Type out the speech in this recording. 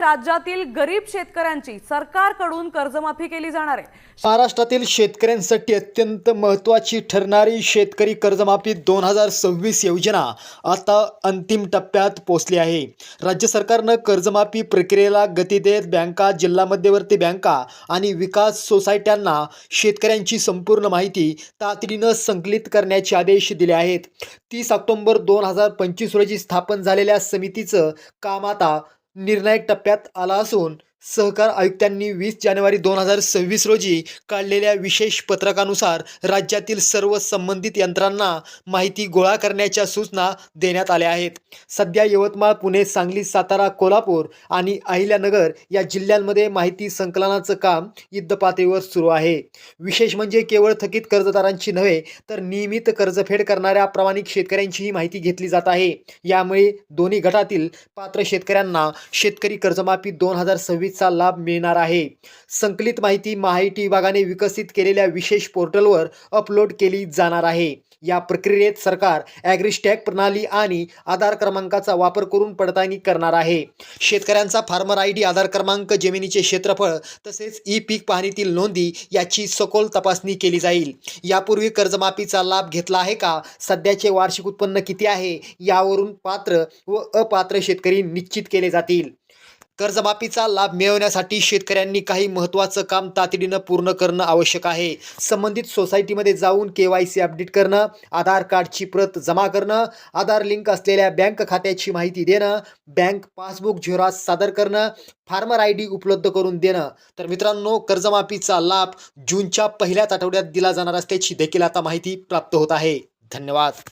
राज्यातील गरीब शेतकऱ्यांची सरकारकडून कर्जमाफी केली जाणार आहे. महाराष्ट्रातील शेतकऱ्यांसाठी अत्यंत महत्त्वाची ठरणारी शेतकरी कर्जमाफी दोन हजार सव्वीस योजना आता अंतिम टप्प्यात पोहोचली आहे. राज्य सरकारनं कर्जमाफी प्रक्रियेला गती देत बँका जिल्हा मध्यवर्ती बँका आणि विकास सोसायट्यांना शेतकऱ्यांची संपूर्ण माहिती तातडीनं संकलित करण्याचे आदेश दिले आहेत. तीस ऑक्टोंबर दोन हजार पंचवीस रोजी स्थापन झालेल्या समितीचं काम आता निर्णायक टप्प्यात आला असून सहकार आयुक्तांनी वीस जानेवारी दोन हजार सव्वीस रोजी काढलेल्या विशेष पत्रकानुसार राज्यातील सर्व संबंधित यंत्रांना माहिती गोळा करण्याच्या सूचना देण्यात आल्या आहेत. सध्या यवतमाळ पुणे सांगली सातारा कोल्हापूर आणि अहिल्यानगर या जिल्ह्यांमध्ये माहिती संकलनाचं काम युद्धपातळीवर सुरू आहे. विशेष म्हणजे केवळ थकीत कर्जदारांची नव्हे तर नियमित कर्जफेड करणाऱ्या प्रामाणिक शेतकऱ्यांचीही माहिती घेतली जात आहे. यामुळे दोन्ही गटातील पात्र शेतकऱ्यांना शेतकरी कर्जमाफी दोन हजार सव्वीस सव्वीसचा लाभ मिळणार आहे. संकलित माहिती माहिती विभागाने विकसित केलेल्या विशेष पोर्टलवर अपलोड केली जाणार आहे. या प्रक्रियेत सरकार ॲग्रिस्टॅग प्रणाली आणि आधार क्रमांकाचा वापर करून पडताळणी करणार आहे. शेतकऱ्यांचा फार्मर आय डी आधार क्रमांक जमिनीचे क्षेत्रफळ तसेच ई पीक पाहणीतील नोंदी याची सखोल तपासणी केली जाईल. यापूर्वी कर्जमाफीचा लाभ घेतला आहे का? सध्याचे वार्षिक उत्पन्न किती आहे? यावरून पात्र व अपात्र शेतकरी निश्चित केले जातील. कर्जमाफीचा लाभ मिळवण्यासाठी शेतकऱ्यांनी काही महत्त्वाचं काम तातडीनं पूर्ण करणं आवश्यक आहे. संबंधित सोसायटीमध्ये जाऊन के वाय सी अपडेट करणं आधार कार्डची प्रत जमा करणं आधार लिंक असलेल्या बँक खात्याची माहिती देणं बँक पासबुक झेरॉक्स सादर करणं फार्मर आय डी उपलब्ध करून देणं. तर मित्रांनो कर्जमाफीचा लाभ जूनच्या पहिल्याच आठवड्यात दिला जाणार असल्याची देखील आता माहिती प्राप्त होत आहे. धन्यवाद.